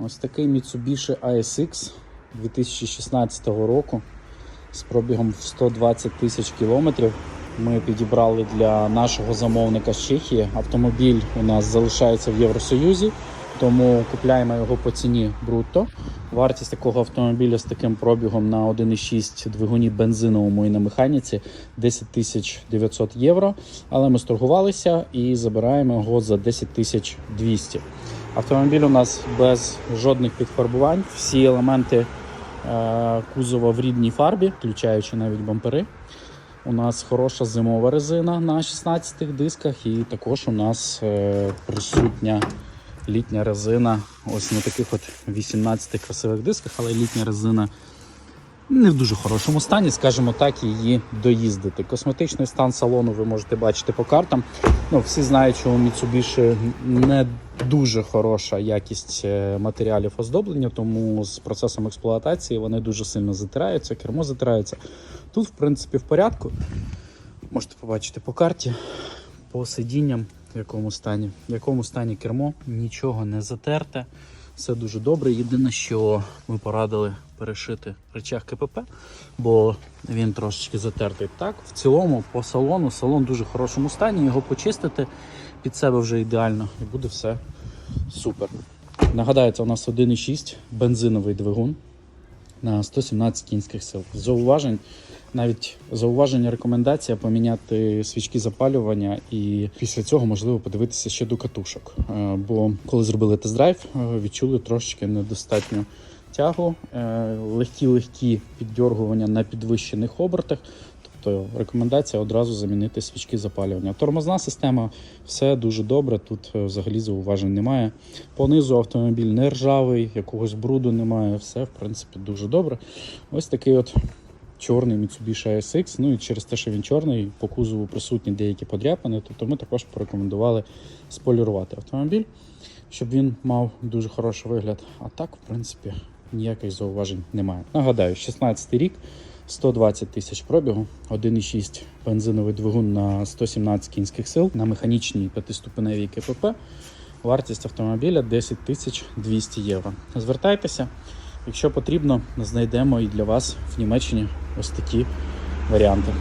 Ось такий Mitsubishi ASX 2016 року з пробігом в 120 тисяч кілометрів. Ми підібрали для нашого замовника з Чехії. Автомобіль у нас залишається в Євросоюзі, тому купляємо його по ціні брутто. Вартість такого автомобіля з таким пробігом на 1,6 двигуні бензиновому і на механіці 10 тисяч 900 євро. Але ми сторгувалися і забираємо його за 10 тисяч 200. Автомобіль у нас без жодних підфарбувань. Всі елементи е, кузова в рідній фарбі, включаючи навіть бампери. У нас хороша зимова резина на 16 дисках, і також у нас е, присутня літня резина. Ось на таких от 18 красивих дисках, але літня резина не в дуже хорошому стані, скажімо так, її доїздити. Косметичний стан салону ви можете бачити по картам. Ну, всі знають, що у Mitsubishi не дуже хороша якість е, матеріалів оздоблення, тому з процесом експлуатації вони дуже сильно затираються, кермо затирається. Тут, в принципі, в порядку. Можете побачити по карті, по сидінням, в якому стані. В якому стані кермо, нічого не затерте. Все дуже добре. Єдине, що ми порадили перешити речах КПП, бо він трошечки затертий. Так, в цілому, по салону, салон в дуже хорошому стані. Його почистити під себе вже ідеально і буде все супер. Нагадається, у нас 1,6 бензиновий двигун на 117 кінських сил. Зауважень, навіть зауваження, рекомендація поміняти свічки запалювання і після цього можливо подивитися ще до катушок. Е, Бо коли зробили тест-драйв, е, відчули трошечки недостатню тягу, е, легкі-легкі піддергування на підвищених обертах. Тобто рекомендація одразу замінити свічки запалювання. Тормозна система, все дуже добре. Тут е, взагалі зауважень немає. Понизу автомобіль не ржавий, якогось бруду немає. Все в принципі дуже добре. Ось такий от чорний Mitsubishi ASX. Ну і через те, що він чорний, по кузову присутні деякі подряпини, тобто ми також порекомендували сполірувати автомобіль, щоб він мав дуже хороший вигляд. А так, в принципі, ніяких зауважень немає. Нагадаю, 16 рік. 120 тисяч пробігу, 1,6 бензиновий двигун на 117 кінських сил на механічній п'ятиступеневій КПП. Вартість автомобіля 10 тисяч 200 євро. Звертайтеся, якщо потрібно, знайдемо і для вас в Німеччині ось такі варіанти.